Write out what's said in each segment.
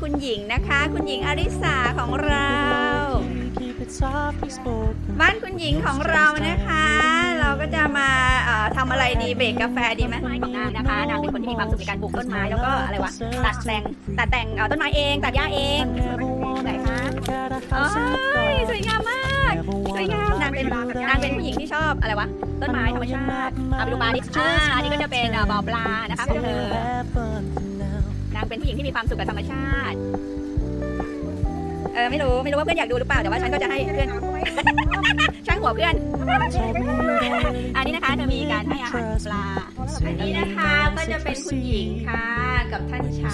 คุณหญิงนะคะ คุณหญิงอริสาของเรา Keep it softly spoken. บ้านคุณหญิงของเรานะคะ เราก็จะมาเอ่อทำอะไรดีเบรกกาแฟดีไหมไม้ของนางนะคะนางเป็นคนที่มีความสุขในการปลูกต้นไม้แล้วก็อะไรวะตัดแต่งตัดแต่งเอ่อต้นไม้เองตัดหญ้าเอง I never wanna ไหนคะ look at a โอ้ house in the ย dark. สวยงามมากสวยงามนางเป็นนางเป็นผู้หญิงที่ชอบอะไรวะต้นไม้ธรรมชาติเอาไปดูปลาดิอ่าอันนี้ก็จะเป็นเอ่อบ่อปลานะคะของเธอางเป็นผู้หญิงที่มีความสุขกับธรรมชาติ เออไม่รู้ไม่รู้ว่าเพื่อนอยากดูหรือเปล่าแต่ว่าฉันก็จะให้เพื่อน ช่างหัวเพื่อน อันนี้นะคะจะมีการให้อาหารปลา อันนี้นะคะก็จะเป็นคุณหญิงค่ะกับท่านชาย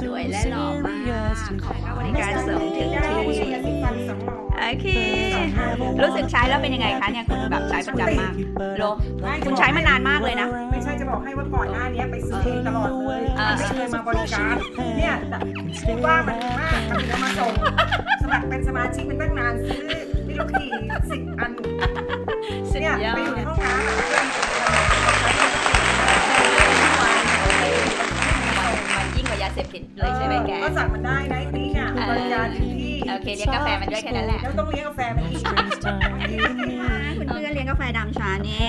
สวยและหล่อมากขอบริการเสริมถึงที่โอเค รู้สึกใช้แล้วเป็นยังไงคะเนี่ยคุณแบบใช้ประจำมากโลคุณใช้มานานมากเลยนะ ไม่ใช่จะบอกให้ว่าก่อนหน้านี้ไปซื้อเองตลอดเลยอ่าไม่เคยมาบริการเนี่ยคิดว่ามันดีมากมันถึงเอามาส่งสมัครเป็นสมาชิกเป็นตั้งนานซื้อไม่รู้กี่สิบอันสุดเนี่ยยอไปอยู่ในดห้องน้ำ เคเลี้ยงกาแฟมันด้วยแค่นั้นแหละ แล้วต้องเลี้ยงกาแฟมันอีก Strings time you and me. คุณเพื่อนเลี้ยงกาแฟดำชาเนี่ย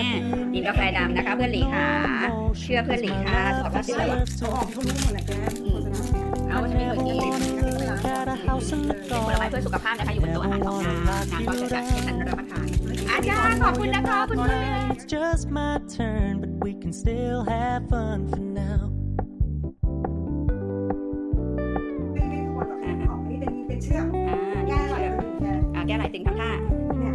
กินกาแฟดำนะคะเพื่อนหลีค่ะเชื่อเพื่อนหลีค่ะสุขภาพดีเขาออกเขารู้หมดแหละแกโฆษณาเนี่ยเอาฉันไม่เคยกิน Look at a house in the เป็นผลไม้ dark. เพื่อสุขภาพนะคะอยู่บนโต๊ะอาหารของนางนางก็จะจัดให้ฉันรับประทานอาจารย์ขอบคุณนะคะคุณเพื่อน It's just my turn, but we can still have fun for now.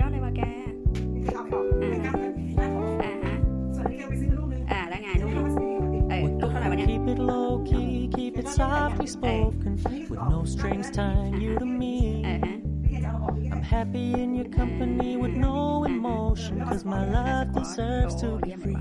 ยอดเลยว่ะแก แกเอาไปออกไม่กล้าเลยนะ อ่าฮะ ส่วนนี้แกไปซื้อลูกนึง อ่าแล้วไงลูก แกมาซื้ออีก เอ้ย We're ลูกเท่าไหร่วะ gonna เนี่ย keep it low key, keep it softly spoken, with no strings tying you to เอ me. อฮะ แกจะเอาออกอีก I'm happy in your company with no emotion, cause my love deserves to be free.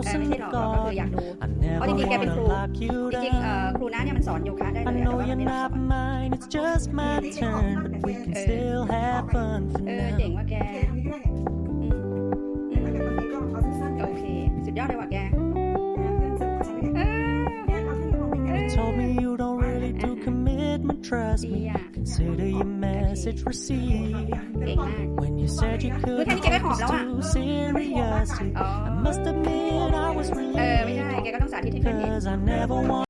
At a เอ house อไม่ in ใช่ the หรอกก็คือ garden. อยากดู I never Oh, di wanna Kevin Kru. lock you จริงๆเอ่อ down. ครูน้าเนี่ยมันสอนโยคะได้เล I ยแต่ know ว่ามัน you're ไม่ได้สอ not น mine, it's just my turn, but we can still have fun for เออเจ๋ง now. ว่ะแกแกทำนี้ก็ได้อืมแต่ถ้าเกิดบางทีก็เอาสั้นๆโอเค สุดยอดเลยว่ะแกเพื่อนสึกฉันไม่เอได้แกเอาที่ลงไปแก You told me you don't trust ดี me. อ่ะ Consider your message received. เก่งมาก When you said you couldn't Bukan take kita us kan too seriously, อ๋อ Uh, I must admit I was เออไม่ใช่ relieved. แกก็ต้องสาธิตให้เพื่อนเห็น Cause I never want